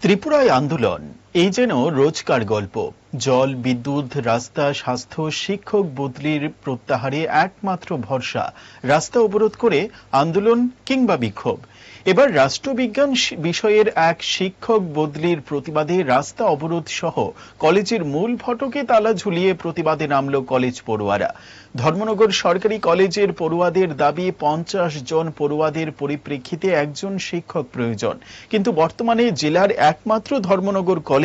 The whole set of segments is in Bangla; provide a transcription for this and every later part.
ত্রিপুরায় আন্দোলন। এই যেন রোজকার গল্প। জল, বিদ্যুৎ, রাস্তা, স্বাস্থ্য, শিক্ষক বদলির প্রত্যাহারে একমাত্র ভরসা, রাস্তা অবরোধ করে আন্দোলন কিংবা বিক্ষোভ। এবার রাষ্ট্রবিজ্ঞান বিষয়ের এক শিক্ষক বদলির প্রতিবাদে রাস্তা অবরোধ সহ কলেজের মূল ফটকে তালা ঝুলিয়ে প্রতিবাদে নামল কলেজ পড়ুয়ারা। ধর্মনগর সরকারি কলেজের পড়ুয়াদের দাবি, পঞ্চাশ জন পড়ুয়াদের পরিপ্রেক্ষিতে একজন শিক্ষক প্রয়োজন। কিন্তু বর্তমানে জেলার একমাত্র ধর্মনগর কলেজে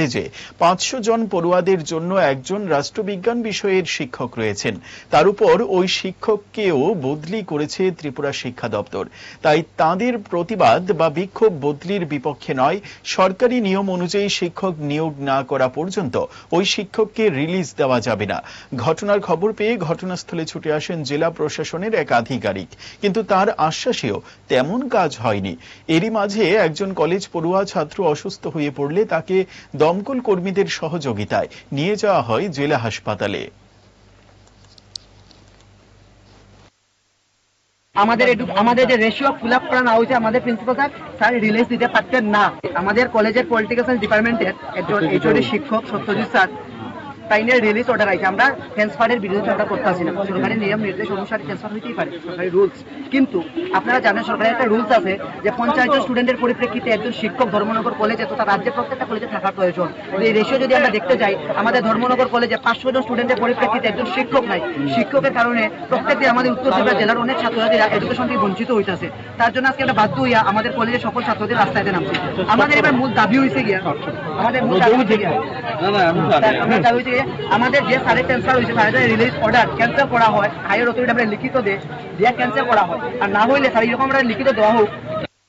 পাঁচশো জন পড়ুয়াদের জন্য একজন রাষ্ট্রবিজ্ঞান বিষয়ের শিক্ষক রয়েছেন। তার উপর ওই শিক্ষককেও বদলি করেছে ত্রিপুরা শিক্ষা দপ্তর। তাই তাদের প্রতিবাদ বা বিক্ষোভ বদলির বিপক্ষে নয়, সরকারি নিয়ম অনুযায়ী শিক্ষক নিয়োগ না করা পর্যন্ত ওই শিক্ষককে রিলিজ দেওয়া যাবে না। ঘটনার খবর পেয়ে ঘটনাস্থলে ছুটে আসেন জেলা প্রশাসনের এক আধিকারিক। কিন্তু তার আশ্বাসেও তেমন কাজ হয়নি। এরই মাঝে একজন কলেজ পড়ুয়া ছাত্র অসুস্থ হয়ে পড়লে তাকে দমকল কর্মীদের সহযোগিতায় নিয়ে যাওয়া হয় জেলা হাসপাতালে আমাদের একটু আমাদের যে রেশিও ফিল আপ করা না হয়েছে আমাদের প্রিন্সিপাল স্যার স্যার রিলিজ দিতে পারতেন না আমাদের কলেজের পলিটিক্যাল সায়েন্স ডিপার্টমেন্টের একজন এইচওডি শিক্ষক সত্যজিৎ স্যার তাইনের রিলিজ অর্ডার আছে আমরা ট্রান্সফারের বিরোধিতা আমরা করতেছি না। সরকারি নিয়ম নির্দেশ অনুসারে ট্রান্সফার হইতেই পারে সরকারি রুলস কিন্তু আপনারা জানেন সরকারের একটা রুলস আছে যে পঞ্চাশ জন স্টুডেন্টের পরিপ্রেক্ষিতে একজন শিক্ষক ধর্মনগর কলেজে তথা রাজ্যের প্রত্যেকটা কলেজে থাকার প্রয়োজন। এই রেশিও যদি আমরা দেখতে যাই আমাদের ধর্মনগর কলেজে পাঁচশো জন স্টুডেন্টের পরিপ্রেক্ষিতে একজন শিক্ষক নাই। শিক্ষকের কারণে প্রত্যেকদিন আমাদের উত্তর ত্রিপুরা জেলার অনেক ছাত্রছাত্রীরা এডুকেশন থেকে বঞ্চিত হইতেছে। তার জন্য আজকে আমরা বাধ্য হইয়া আমাদের কলেজের সকল ছাত্রদের রাস্তায় নামছি। আমাদের এবার মূল দাবি হয়েছে গিয়া আমাদের মূল দাবি হয়েছে গিয়া আমার দাবি হচ্ছে যে আমাদের যে সাড়ে ক্যান্সার হয়েছে তাদের রিলিজ অর্ডার ক্যান্সেল করা হয় হায়ার অথরিটি আমরা লিখিত দিয়ে ক্যান্সেল করা হয়। আর না হইলে স্যার এরকম আমরা লিখিত দেওয়া হোক